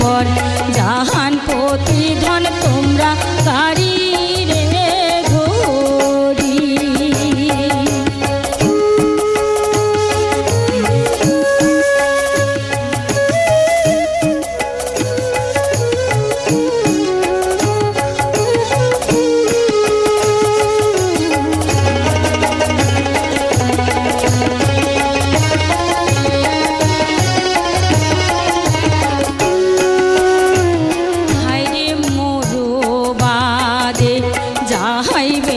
পর। জাহান প্রতিধন তোমরা হইবে